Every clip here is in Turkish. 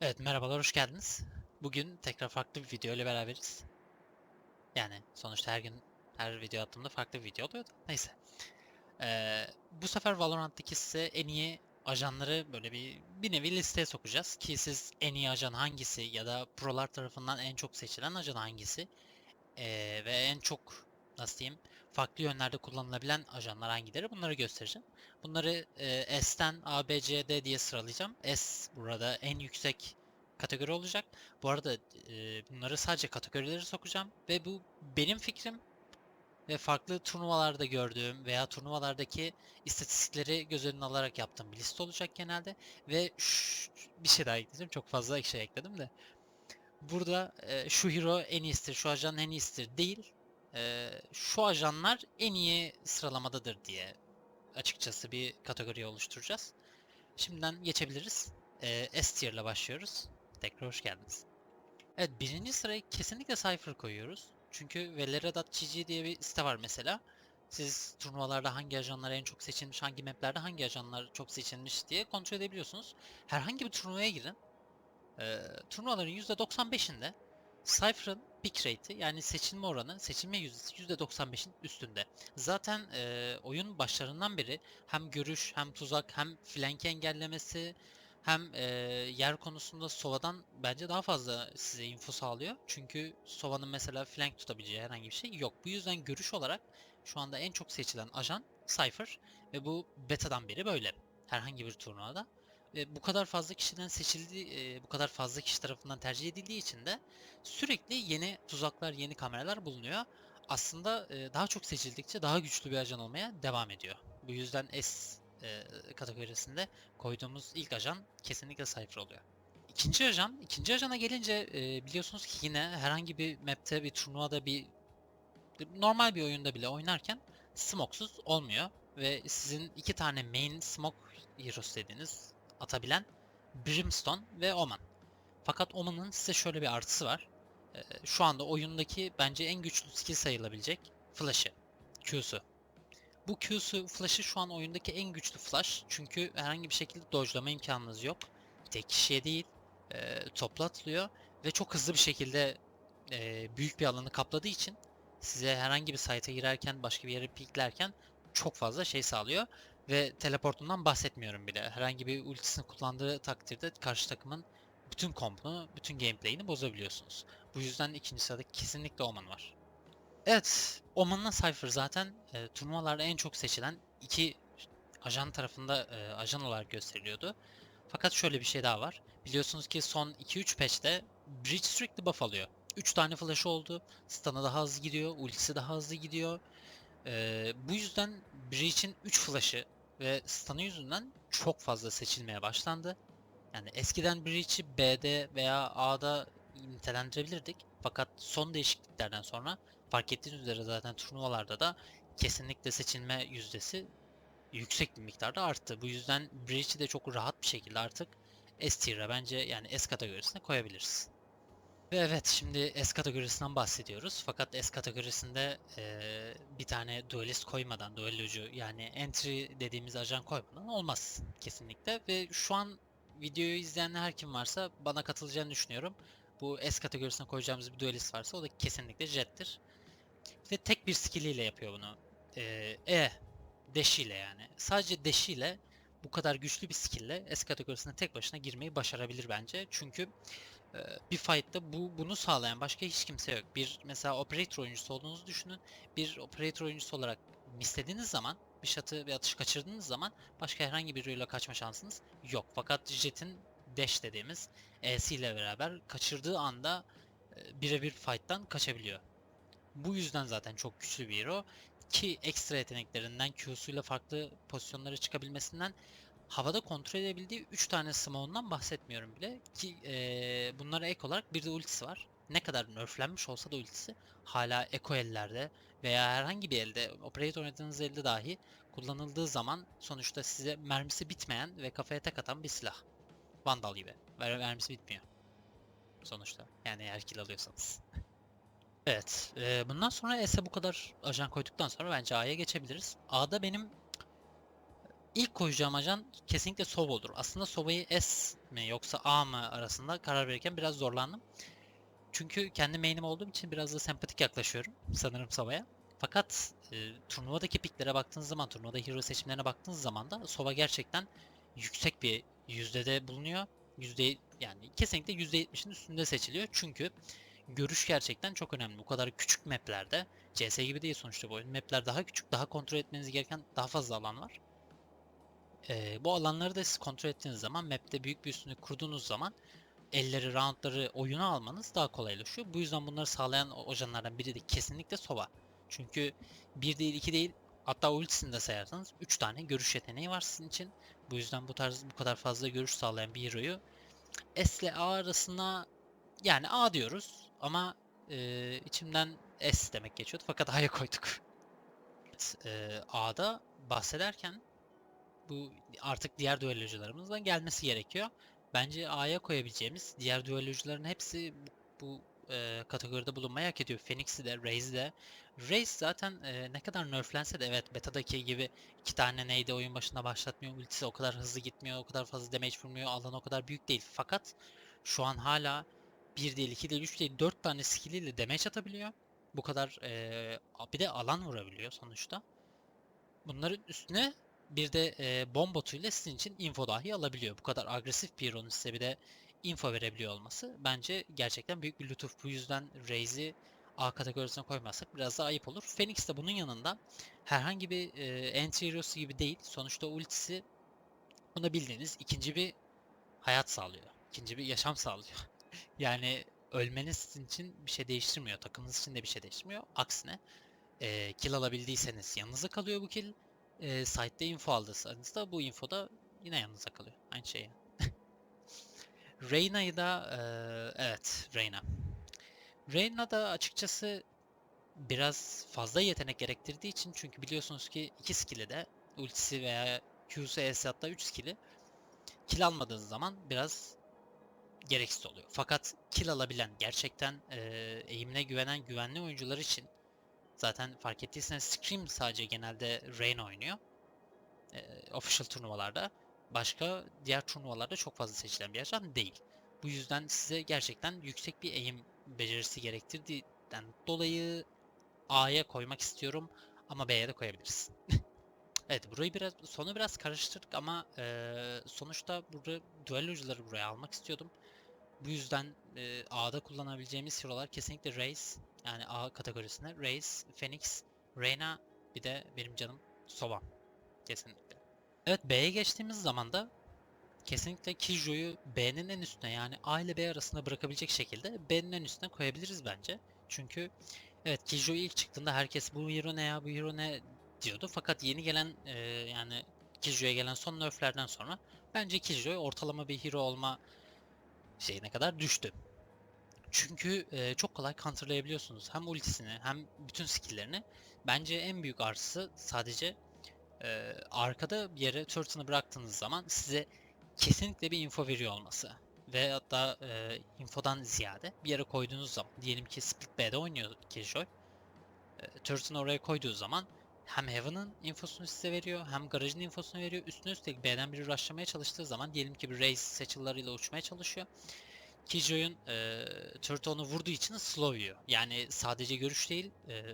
Evet merhabalar hoş geldiniz. Bugün tekrar farklı bir video ile beraberiz. Yani sonuçta her gün her video attığımda farklı bir video oluyor da neyse. Ee, bu sefer Valorant'taki size en iyi ajanları böyle bir bir nevi listeye sokacağız ki siz en iyi ajan hangisi ya da prolar tarafından en çok seçilen ajan hangisi ee, ve en çok nasıl diyeyim farklı yönlerde kullanılabilen ajanlar hangileri bunları göstereceğim. Bunları e, S'ten A, B, C, D diye sıralayacağım. S burada en yüksek kategori olacak. Bu arada e, bunları sadece kategorileri sokacağım ve bu benim fikrim ve farklı turnuvalarda gördüğüm veya turnuvalardaki istatistikleri göz önüne alarak yaptığım bir liste olacak genelde ve şş, bir şey daha ekleyeceğim. Çok fazla şey ekledim de. Burada e, şu hero en iyisidir, şu ajan en iyisidir değil. E, şu ajanlar en iyi sıralamadadır diye açıkçası bir kategori oluşturacağız. Şimdiden geçebiliriz. E, S tier ile başlıyoruz. Tekrar hoş geldiniz. Evet birinci sıraya kesinlikle Cypher koyuyoruz. Çünkü Velera.gg diye bir site var mesela. Siz turnuvalarda hangi ajanlar en çok seçilmiş, hangi maplerde hangi ajanlar çok seçilmiş diye kontrol edebiliyorsunuz. Herhangi bir turnuvaya girin. Ee, turnuvaların %95'inde Cypher'ın pick rate'i yani seçilme oranı, seçilme yüzdesi %95'in üstünde. Zaten e, oyun başlarından beri hem görüş, hem tuzak, hem flank engellemesi, hem e, yer konusunda Sova'dan bence daha fazla size info sağlıyor. Çünkü Sova'nın mesela flank tutabileceği herhangi bir şey yok. Bu yüzden görüş olarak şu anda en çok seçilen ajan Cypher ve bu beta'dan beri böyle. Herhangi bir turnuvada. Ve bu kadar fazla kişiden seçildiği, e, bu kadar fazla kişi tarafından tercih edildiği için de sürekli yeni tuzaklar, yeni kameralar bulunuyor. Aslında e, daha çok seçildikçe daha güçlü bir ajan olmaya devam ediyor. Bu yüzden S e, kategorisinde koyduğumuz ilk ajan kesinlikle Cypher oluyor. İkinci ajan, ikinci ajana gelince e, biliyorsunuz ki yine herhangi bir map'te, bir turnuvada, bir normal bir oyunda bile oynarken smoksuz olmuyor ve sizin iki tane main smoke heroes dediğiniz atabilen Brimstone ve Omen. Fakat Omen'ın size şöyle bir artısı var. Ee, şu anda oyundaki bence en güçlü skill sayılabilecek flash'ı, Q'su. Bu Q'su, flash'ı şu an oyundaki en güçlü flash. Çünkü herhangi bir şekilde dodge'lama imkanınız yok. Tek kişiye değil, e, topla ve çok hızlı bir şekilde e, büyük bir alanı kapladığı için size herhangi bir site'a girerken, başka bir yere piklerken çok fazla şey sağlıyor. Ve teleportundan bahsetmiyorum bile. Herhangi bir ultisini kullandığı takdirde karşı takımın bütün kompunu, bütün gameplay'ini bozabiliyorsunuz. Bu yüzden ikinci sırada kesinlikle Omen var. Evet, Omen'la Cypher zaten e, turnuvalarda en çok seçilen iki ajan tarafında e, ajan olarak gösteriliyordu. Fakat şöyle bir şey daha var. Biliyorsunuz ki son 2-3 patch'te Breach sürekli buff alıyor. 3 tane flash oldu. Stun'ı daha hızlı gidiyor, ultisi daha hızlı gidiyor. Ee, bu yüzden Breach'in 3 flash'ı ve stun'ı yüzünden çok fazla seçilmeye başlandı. Yani eskiden Breach'i B'de veya A'da nitelendirebilirdik. Fakat son değişikliklerden sonra fark ettiğiniz üzere zaten turnuvalarda da kesinlikle seçilme yüzdesi yüksek bir miktarda arttı. Bu yüzden Breach'i de çok rahat bir şekilde artık S tier'e bence yani S kategorisine koyabiliriz. Ve evet şimdi S kategorisinden bahsediyoruz. Fakat S kategorisinde eee, bir tane duelist koymadan, duellocu yani entry dediğimiz ajan koymadan olmaz kesinlikle. Ve şu an videoyu izleyen her kim varsa bana katılacağını düşünüyorum. Bu S kategorisine koyacağımız bir duelist varsa o da kesinlikle Jet'tir. Ve tek bir skill ile yapıyor bunu. Eee, E, deşiyle yani. Sadece deşiyle bu kadar güçlü bir skill'le S kategorisine tek başına girmeyi başarabilir bence. Çünkü e, bir fight'ta bu bunu sağlayan başka hiç kimse yok. Bir mesela operator oyuncusu olduğunuzu düşünün. Bir operator oyuncusu olarak mislediğiniz zaman bir shot'ı bir atış kaçırdığınız zaman başka herhangi bir hero'yla kaçma şansınız yok. Fakat Jet'in dash dediğimiz E'si ile beraber kaçırdığı anda e, birebir fight'tan kaçabiliyor. Bu yüzden zaten çok güçlü bir hero ki ekstra yeteneklerinden Q'suyla farklı pozisyonlara çıkabilmesinden havada kontrol edebildiği 3 tane smoke'undan bahsetmiyorum bile ki eee bunlara ek olarak bir de ultisi var. Ne kadar nerflenmiş olsa da ultisi hala eko ellerde veya herhangi bir elde, operator oynadığınız elde dahi kullanıldığı zaman sonuçta size mermisi bitmeyen ve kafaya tek atan bir silah. Vandal gibi. Mermisi bitmiyor. Sonuçta. Yani eğer kill alıyorsanız. Evet. eee, bundan sonra S'e bu kadar ajan koyduktan sonra bence A'ya geçebiliriz. A'da benim İlk koyacağım ajan kesinlikle olur. Aslında Sova'yı S mi yoksa A mı arasında karar verirken biraz zorlandım. Çünkü kendi main'im olduğum için biraz da sempatik yaklaşıyorum sanırım Sova'ya. Fakat e, turnuvadaki piklere baktığınız zaman, turnuvada hero seçimlerine baktığınız zaman da Sova gerçekten yüksek bir yüzdede bulunuyor. Yüzde yani kesinlikle %70'in üstünde seçiliyor. Çünkü görüş gerçekten çok önemli. Bu kadar küçük maplerde CS gibi değil sonuçta bu oyun. Mapler daha küçük, daha kontrol etmeniz gereken daha fazla alan var. Ee, bu alanları da siz kontrol ettiğiniz zaman, map'te büyük bir üstünlük kurduğunuz zaman elleri, roundları oyuna almanız daha kolaylaşıyor. Bu yüzden bunları sağlayan o- ajanlardan biri de kesinlikle Sova. Çünkü bir değil, iki değil, hatta ultisini de sayarsanız 3 tane görüş yeteneği var sizin için. Bu yüzden bu tarz bu kadar fazla görüş sağlayan bir hero'yu S ile A arasına yani A diyoruz ama e, içimden S demek geçiyordu fakat A'ya koyduk. Evet, e, A'da bahsederken bu artık diğer düellocularımızdan gelmesi gerekiyor. Bence A'ya koyabileceğimiz diğer düellocuların hepsi bu, bu e, kategoride bulunmayı hak ediyor. Phoenix'i de, Raze'i de. Raze zaten e, ne kadar nerflense de evet beta'daki gibi iki tane neydi oyun başında başlatmıyor. Ultisi o kadar hızlı gitmiyor, o kadar fazla damage vurmuyor, alan o kadar büyük değil. Fakat şu an hala 1 değil, 2 değil, 3 değil, 4 tane skill'iyle damage atabiliyor. Bu kadar e, bir de alan vurabiliyor sonuçta. Bunların üstüne bir de e, bomb botuyla sizin için info dahi alabiliyor. Bu kadar agresif bir hero'nun size bir de info verebiliyor olması bence gerçekten büyük bir lütuf. Bu yüzden Raze'i A kategorisine koymazsak biraz daha ayıp olur. Phoenix de bunun yanında herhangi bir e, entry hero'su gibi değil. Sonuçta ultisi buna bildiğiniz ikinci bir hayat sağlıyor. İkinci bir yaşam sağlıyor. yani ölmeniz sizin için bir şey değiştirmiyor. Takımınız için de bir şey değiştirmiyor. Aksine e, kill alabildiyseniz yanınıza kalıyor bu kill. E, site'de info aldıysanız da bu info da yine yanınıza kalıyor. Aynı şey. yani. Reyna'yı da e, evet Reyna. Reyna da açıkçası biraz fazla yetenek gerektirdiği için çünkü biliyorsunuz ki iki skill'i de ultisi veya Q'su E'si hatta 3 skill'i kill almadığınız zaman biraz gereksiz oluyor. Fakat kill alabilen, gerçekten e, eğimine güvenen güvenli oyuncular için zaten fark ettiyseniz Scream sadece genelde Reyna oynuyor. E, official turnuvalarda. Başka diğer turnuvalarda çok fazla seçilen bir ajan değil. Bu yüzden size gerçekten yüksek bir eğim becerisi gerektirdiğinden dolayı A'ya koymak istiyorum ama B'ye de koyabiliriz. evet burayı biraz sonu biraz karıştırdık ama eee, sonuçta burada düellocuları buraya almak istiyordum. Bu yüzden eee, A'da kullanabileceğimiz hero'lar kesinlikle Raze yani A kategorisine Raze, Phoenix, Reyna bir de benim canım Sova kesinlikle. Evet B'ye geçtiğimiz zaman da kesinlikle Kijo'yu B'nin en üstüne yani A ile B arasında bırakabilecek şekilde B'nin en üstüne koyabiliriz bence. Çünkü evet Kijo ilk çıktığında herkes bu hero ne ya bu hero ne diyordu. Fakat yeni gelen e, yani Kijo'ya gelen son nerflerden sonra bence Kijo ortalama bir hero olma şeyine kadar düştü. Çünkü e, çok kolay counterlayabiliyorsunuz. Hem ultisini hem bütün skill'lerini. Bence en büyük artısı sadece e, arkada bir yere turret'ını bıraktığınız zaman size kesinlikle bir info veriyor olması. Ve hatta e, infodan ziyade bir yere koyduğunuz zaman diyelim ki Split B'de oynuyor Killjoy. E, turret'ını oraya koyduğu zaman hem Heaven'ın infosunu size veriyor hem garajın infosunu veriyor. Üstüne üstlük B'den biri rushlamaya çalıştığı zaman diyelim ki bir Raze satchel'larıyla uçmaya çalışıyor. Killjoy'un e, onu vurduğu için slow yiyor. Yani sadece görüş değil e,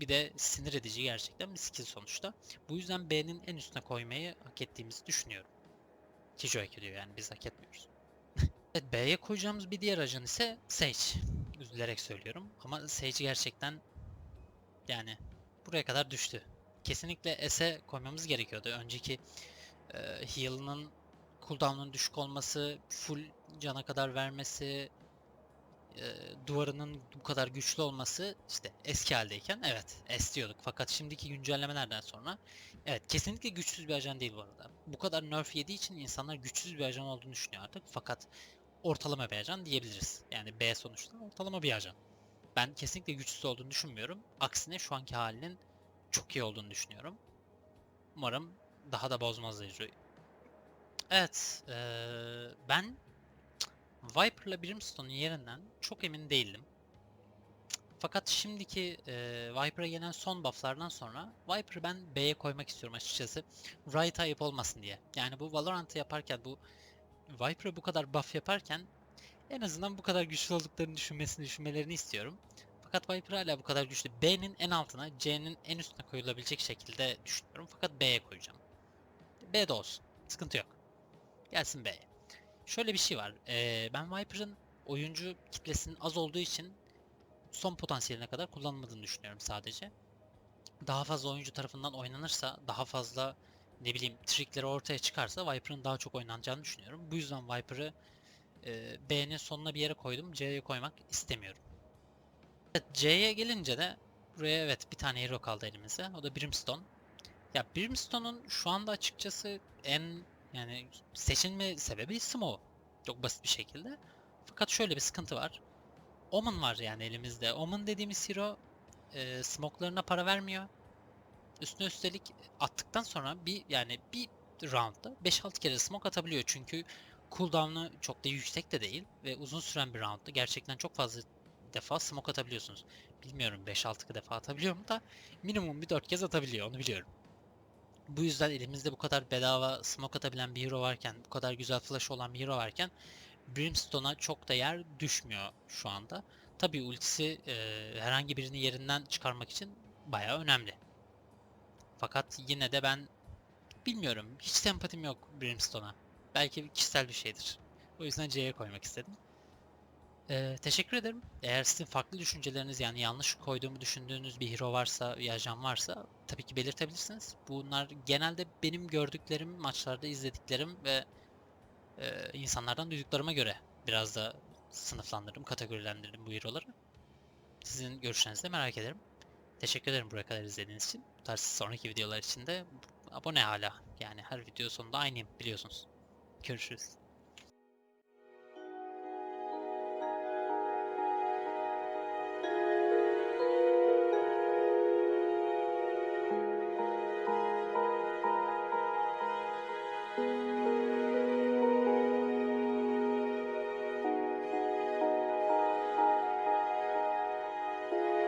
bir de sinir edici gerçekten bir skill sonuçta. Bu yüzden B'nin en üstüne koymayı hak ettiğimizi düşünüyorum. Kijo hak ediyor yani biz hak etmiyoruz. evet B'ye koyacağımız bir diğer ajan ise Sage. Üzülerek söylüyorum ama Sage gerçekten yani buraya kadar düştü. Kesinlikle S'e koymamız gerekiyordu. Önceki e, heal'ının cooldown'un düşük olması, full cana kadar vermesi, e, duvarının bu kadar güçlü olması işte eski haldeyken evet S diyorduk. Fakat şimdiki güncellemelerden sonra evet kesinlikle güçsüz bir ajan değil bu arada. Bu kadar nerf yediği için insanlar güçsüz bir ajan olduğunu düşünüyor artık. Fakat ortalama bir ajan diyebiliriz. Yani B sonuçta ortalama bir ajan. Ben kesinlikle güçsüz olduğunu düşünmüyorum. Aksine şu anki halinin çok iyi olduğunu düşünüyorum. Umarım daha da bozmaz Ejro'yu. Evet, eee, ben Viper'la Brimstone'un yerinden çok emin değildim. Fakat şimdiki e, Viper'a gelen son bufflardan sonra Viper'ı ben B'ye koymak istiyorum açıkçası. Riot ayıp olmasın diye. Yani bu Valorant'ı yaparken bu Viper'a bu kadar buff yaparken en azından bu kadar güçlü olduklarını düşünmesini düşünmelerini istiyorum. Fakat Viper hala bu kadar güçlü. B'nin en altına, C'nin en üstüne koyulabilecek şekilde düşünüyorum. Fakat B'ye koyacağım. B'de olsun. Sıkıntı yok. Gelsin B'ye. Şöyle bir şey var. Ee, ben Viper'ın oyuncu kitlesinin az olduğu için son potansiyeline kadar kullanılmadığını düşünüyorum sadece. Daha fazla oyuncu tarafından oynanırsa, daha fazla ne bileyim trickleri ortaya çıkarsa Viper'ın daha çok oynanacağını düşünüyorum. Bu yüzden Viper'ı e, B'nin sonuna bir yere koydum. C'ye koymak istemiyorum. Evet, C'ye gelince de buraya evet bir tane hero kaldı elimize. O da Brimstone. Ya Brimstone'un şu anda açıkçası en yani seçilme sebebi Smoke. Çok basit bir şekilde. Fakat şöyle bir sıkıntı var. Omen var yani elimizde. Omen dediğimiz hero e, smoke'larına para vermiyor. Üstüne üstelik attıktan sonra bir yani bir roundda 5-6 kere smoke atabiliyor. Çünkü cooldown'u çok da yüksek de değil ve uzun süren bir roundda gerçekten çok fazla defa smoke atabiliyorsunuz. Bilmiyorum 5-6 defa atabiliyorum da minimum bir 4 kez atabiliyor onu biliyorum. Bu yüzden elimizde bu kadar bedava smoke atabilen bir hero varken, bu kadar güzel flash olan bir hero varken Brimstone'a çok da yer düşmüyor şu anda. Tabii ultisi e, herhangi birini yerinden çıkarmak için bayağı önemli. Fakat yine de ben bilmiyorum. Hiç sempatim yok Brimstone'a. Belki kişisel bir şeydir. O yüzden C'ye koymak istedim. Ee, teşekkür ederim. Eğer sizin farklı düşünceleriniz yani yanlış koyduğumu düşündüğünüz bir hero varsa, bir ajan varsa tabii ki belirtebilirsiniz. Bunlar genelde benim gördüklerim, maçlarda izlediklerim ve e, insanlardan duyduklarıma göre biraz da sınıflandırdım, kategorilendirdim bu hero'ları. Sizin görüşlerinizi de merak ederim. Teşekkür ederim buraya kadar izlediğiniz için. Bu tarz sonraki videolar için de abone hala. Yani her video sonunda aynıyım biliyorsunuz. Görüşürüz.